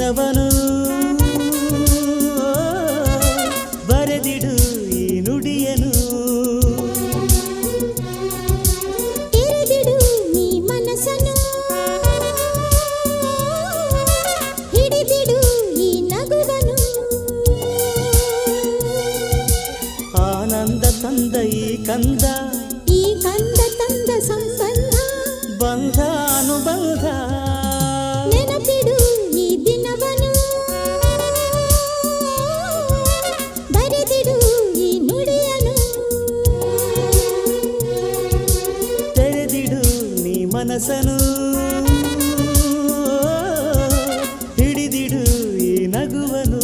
ದಿನವನು ಬರೆದಿಡು ಈ ನುಡಿಯನು ತೆರೆದಿಡು ನೀ ಮನಸ್ಸನ್ನು ಹಿಡಿದಿಡು ಈ ನಗುವನು ಆನಂದ ತಂದ ಈ ಕಂದ ಈ ಕಂದ ತಂದ ಸಂಬಂಧ ಬಂಧ ಅನುಬಂಧ ಮನಸನು ಹಿಡಿದಿಡು ಈ ನಗುವನು.